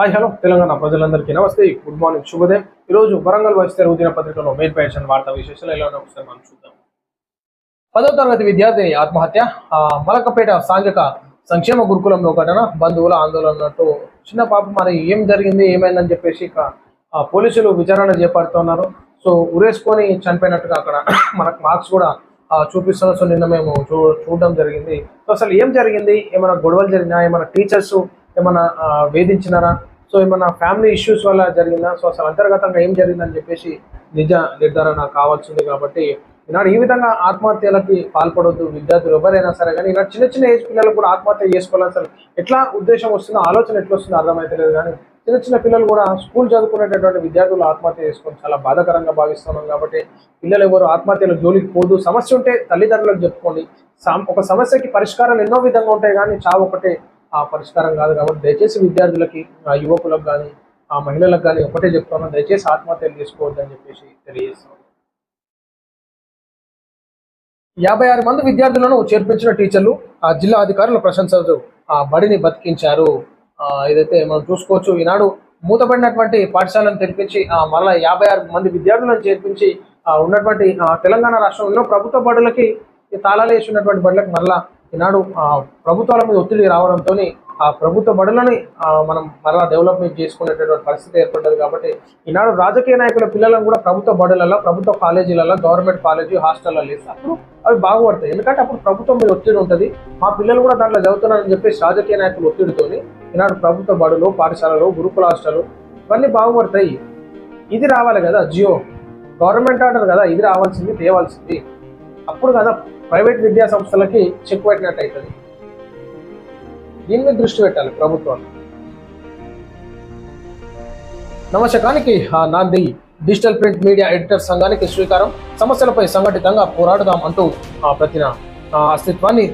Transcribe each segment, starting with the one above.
Hi hello Telangana ప్రజలందరికీ నమస్తే. Good morning శుభోదయం. ఈరోజు వరంగల్ వైస్ తెలుగు దినపత్రికలో మెయిన్ పేషన్ వార్తా విశేషాలు ఎలా ఉన్నాయో ఒకసారి మనం చూద్దాం. పదో తరగతి విద్యార్థి ఆత్మహత్య. మలకపేట సాంఘిక సంక్షేమ గురుకులంలో ఘటన బంధువుల ఆందోళన చిన్న పాప మరి ఏం జరిగింది ఏమైందని చెప్పేసి ఇక పోలీసులు విచారణ చేపడుతున్నారు. సో ఉరేసుకొని చనిపోయినట్టుగా అక్కడ మనకు మార్క్స్ కూడా చూపిస్తున్న చూపిస్తున్నారు. సో నిన్న మేము చూ చూడడం జరిగింది. సో అసలు ఏం జరిగింది? ఏమైనా గొడవలు జరిగినా? ఏమైనా టీచర్స్ ఏమైనా వేధించినారా? సో ఏమైనా ఫ్యామిలీ ఇష్యూస్ వల్ల జరిగిందా? సో అసలు అంతర్గతంగా ఏం జరిగిందని చెప్పేసి నిజ నిర్ధారణ కావాల్సింది కాబట్టి ఈనాడు ఈ విధంగా ఆత్మహత్యలకి పాల్పడవద్దు విద్యార్థులు ఎవరైనా సరే కానీ ఇలా చిన్న చిన్న ఏజ్ పిల్లలు కూడా ఆత్మహత్య చేసుకోవాలని సరే ఎట్లా ఉద్దేశం వస్తుందో ఆలోచన ఎట్లా వస్తుందో అర్థమైతలేదు కానీ చిన్న చిన్న పిల్లలు కూడా స్కూల్ చదువుకునేటటువంటి విద్యార్థులు ఆత్మహత్య చేసుకొని చాలా బాధాకరంగా భావిస్తున్నాం కాబట్టి పిల్లలు ఎవరు ఆత్మహత్యలు జోలికి పోదు. సమస్య ఉంటే తల్లిదండ్రులకు చెప్పుకోండి. ఒక సమస్యకి పరిష్కారాలు ఎన్నో విధంగా ఉంటాయి కానీ చావు ఒకటే. పరిష్కారం కాదు కాబట్టి దయచేసి విద్యార్థులకి ఆ యువకులకు కానీ ఆ మహిళలకు కానీ ఒకటే చెప్తున్నాను దయచేసి ఆత్మహత్యలు చేసుకోవద్దని చెప్పేసి తెలియజేస్తాను. యాభై ఆరు మంది విద్యార్థులను చేర్పించిన టీచర్లు ఆ జిల్లా అధికారుల ప్రశంసలు ఆ బడిని బతికించారు. ఏదైతే మనం చూసుకోవచ్చు ఈనాడు మూతపడినటువంటి పాఠశాలను తెరిపించి ఆ, యాభై ఆరు మంది విద్యార్థులను చేర్పించి ఉన్నటువంటి ఆ, తెలంగాణ రాష్ట్రంలో ప్రభుత్వ బడులకి ఈ తాళాలు వేసి ఉన్నటువంటి బడులకు మళ్ళా ఈనాడు ప్రభుత్వాల మీద ఒత్తిడి రావడంతో ఆ ప్రభుత్వ బడులని మనం మరలా డెవలప్మెంట్ చేసుకునేటటువంటి పరిస్థితి ఏర్పడ్డది కాబట్టి ఈనాడు రాజకీయ నాయకుల పిల్లలను కూడా ప్రభుత్వ బడులలో ప్రభుత్వ కాలేజీలలో గవర్నమెంట్ కాలేజీ హాస్టల్లో వేస్తే అప్పుడు అవి బాగుపడతాయి. ఎందుకంటే అప్పుడు ప్రభుత్వం మీద ఒత్తిడి ఉంటుంది. మా పిల్లలు కూడా దాంట్లో చదువుతున్నారని చెప్పేసి రాజకీయ నాయకులు ఒత్తిడితోని ఈనాడు ప్రభుత్వ బడులు పాఠశాలలు గురుకుల హాస్టలు ఇవన్నీ బాగుపడతాయి. ఇది రావాలి కదా జియో. గవర్నమెంట్ ఆర్డర్ కదా ఇది రావాల్సింది తేవాల్సింది. అప్పుడు కదా ప్రైవేట్ విద్యా సంస్థలకి చెక్ పెట్టినట్టు అవుతుంది దీని మీద దృష్టి పెట్టాలి ప్రభుత్వాలు. నమశకానికి ఆ నాంది డిజిటల్ ప్రింట్ మీడియా ఎడిటర్ సంఘానికి శ్రీకారం. సమస్యలపై సంఘటితంగా పోరాడుదాం అంటూ ఆ ప్రతిన ఆ అస్తిత్వాన్ని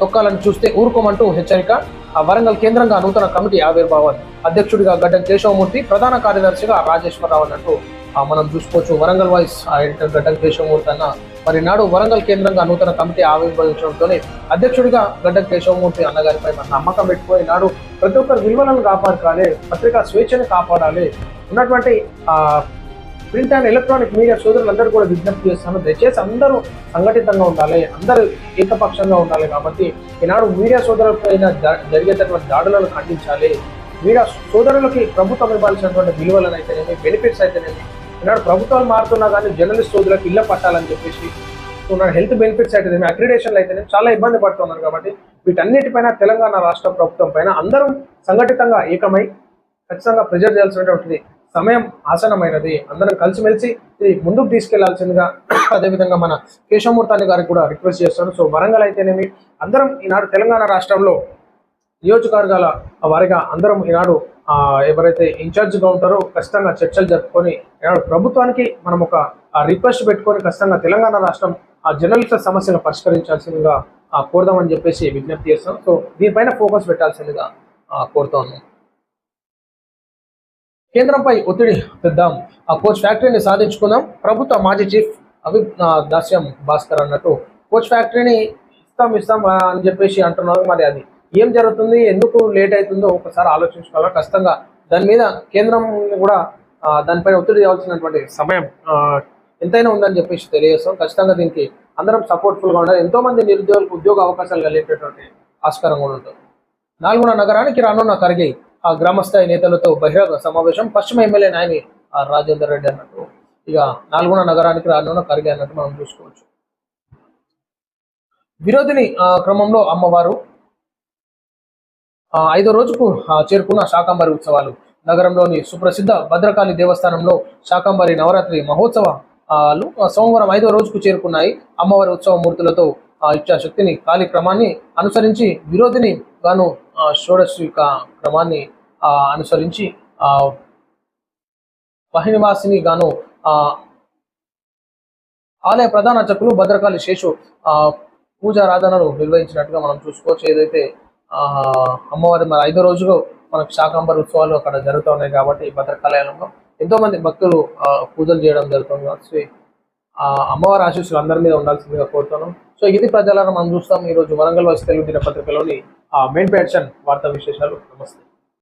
తొక్కాలని చూస్తే ఊరుకోమంటూ హెచ్చరిక. ఆ వరంగల్ కేంద్రంగా నూతన కమిటీ ఆవిర్భావం. అధ్యక్షుడిగా గడ్డం కేశవమూర్తి ప్రధాన కార్యదర్శిగా రాజేశ్వరరావు అన్నట్టు ఆ, మనం చూసుకోవచ్చు. వరంగల్ వాయిస్ ఎడిటర్ గడ్డం కేశవమూర్తి అన్న మరి నాడు వరంగల్ కేంద్రంగా నూతన కమిటీ ఆవిర్భవించడంతోనే అధ్యక్షుడిగా గడ్డ కేశవమూర్తి అన్నగారిపై మన నమ్మకం పెట్టుకుని నాడు ప్రతి ఒక్కరు విలువలను కాపాడుకోవాలి పత్రికా స్వేచ్ఛను కాపాడాలి ఉన్నటువంటి ప్రింట్ అండ్ ఎలక్ట్రానిక్ మీడియా సోదరులందరూ కూడా విజ్ఞప్తి చేస్తాను. దయచేసి అందరూ సంఘటితంగా ఉండాలి అందరూ ఏకపక్షంగా ఉండాలి కాబట్టి ఈనాడు మీడియా సోదరులపైన జరిగేటటువంటి దాడులను ఖండించాలి. మీడియా సోదరులకి ప్రభుత్వం ఇవ్వాల్సినటువంటి విలువలను అయితేనేమి బెనిఫిట్స్ అయితేనేమి ఈనాడు ప్రభుత్వాలు మారుతున్నా కానీ జర్నలిస్ట్ రోజులకు ఇళ్ళ పట్టాలని చెప్పేసి ఉన్న హెల్త్ బెనిఫిట్స్ అయితేనేమి అక్రిడేషన్లు అయితేనేమి చాలా ఇబ్బంది పడుతున్నారు కాబట్టి వీటన్నిటిపైన తెలంగాణ రాష్ట్ర ప్రభుత్వం పైన అందరం సంఘటితంగా ఏకమై ఖచ్చితంగా ప్రెజర్ చేయాల్సినటువంటిది సమయం ఆసనమైనది. అందరం కలిసిమెలిసి ఇది ముందుకు తీసుకెళ్ళాల్సిందిగా అదేవిధంగా మన కేశవమూర్తాన్ని గారికి కూడా రిక్వెస్ట్ చేస్తాను. సో వరంగల్ అయితేనేమి అందరం ఈనాడు తెలంగాణ రాష్ట్రంలో నియోజకవర్గాల వారిగా అందరం ఈనాడు ఎవరైతే ఇన్ఛార్జ్గా ఉంటారో ఖచ్చితంగా చర్చలు జరుపుకొని ప్రభుత్వానికి మనం ఒక రిక్వెస్ట్ పెట్టుకొని ఖచ్చితంగా తెలంగాణ రాష్ట్రం ఆ జర్నలిస్టుల సమస్యను పరిష్కరించాల్సిందిగా ఆ, కోరుదామని చెప్పేసి విజ్ఞప్తి చేస్తాం. సో దీనిపైన ఫోకస్ పెట్టాల్సిందిగా కోరుతా ఉన్నాం. కేంద్రంపై ఒత్తిడి తెద్దాం. ఆ కోచ్ ఫ్యాక్టరీని సాధించుకుందాం. ప్రభుత్వ మాజీ చీఫ్ అవి దాస్యం భాస్కర్ అన్నట్టు కోచ్ ఫ్యాక్టరీని ఇస్తాం ఇస్తాం అని చెప్పేసి అంటున్నారు. మరి అది ఏం జరుగుతుంది ఎందుకు లేట్ అవుతుందో ఒకసారి ఆలోచించుకోవాలి? ఖచ్చితంగా దాని మీద కేంద్రం కూడా దానిపైన ఒత్తిడి చేయాల్సినటువంటి సమయం ఎంతైనా ఉందని చెప్పేసి తెలియజేస్తాం. ఖచ్చితంగా దీనికి అందరం సపోర్ట్ఫుల్గా ఉండాలి. ఎంతో మంది నిరుద్యోగులకు ఉద్యోగ అవకాశాలు కలిగేటటువంటి ఆస్కారం కూడా ఉంటుంది. నాల్గొండ నగరానికి రానున్న ఖర్గే ఆ గ్రామస్థాయి నేతలతో బహిరంగ సమావేశం. పశ్చిమ ఎమ్మెల్యే నాయని రాజేందర్ రెడ్డి అన్నట్టు. ఇక నాల్గొండ నగరానికి రానున్న ఖర్గే అన్నట్టు మనం చూసుకోవచ్చు. విరోధిని క్రమంలో అమ్మవారు ఐదో రోజుకు చేరుకున్న శాకంబరి ఉత్సవాలు. నగరంలోని సుప్రసిద్ధ భద్రకాళి దేవస్థానంలో శాకంబరి నవరాత్రి మహోత్సవాలు సోమవారం ఐదో రోజుకు చేరుకున్నాయి. అమ్మవారి ఉత్సవ మూర్తులతో ఇచ్చాశక్తిని ఇచ్చా శక్తిని అనుసరించి విరోధిని గాను ఆ, క్రమాన్ని ఆ, అనుసరించి ఆ గాను ఆ ఆలయ ప్రధాన అర్చకులు భద్రకాళి శేషు ఆ పూజారాధనలు నిర్వహించినట్టుగా మనం చూసుకోవచ్చు. ఏదైతే అమ్మవారి మరి ఐదో రోజుగా మనకు శాకాంబర ఉత్సవాలు అక్కడ జరుగుతూ ఉన్నాయి కాబట్టి భద్రకాలయంలో ఎంతో మంది భక్తులు ఆ, పూజలు చేయడం జరుగుతుంది. కాబట్టి ఆ అమ్మవారి ఆశీస్సులు అందరి మీద ఉండాల్సిందిగా కోరుతున్నాం. సో ఇది ప్రజలను మనం చూస్తాం. ఈ రోజు వరంగల్ వచ్చి తెలుగు దినపత్రికలోని ఆ మెయిన్ ప్యాషన్ వార్తా విశేషాలు. నమస్తే.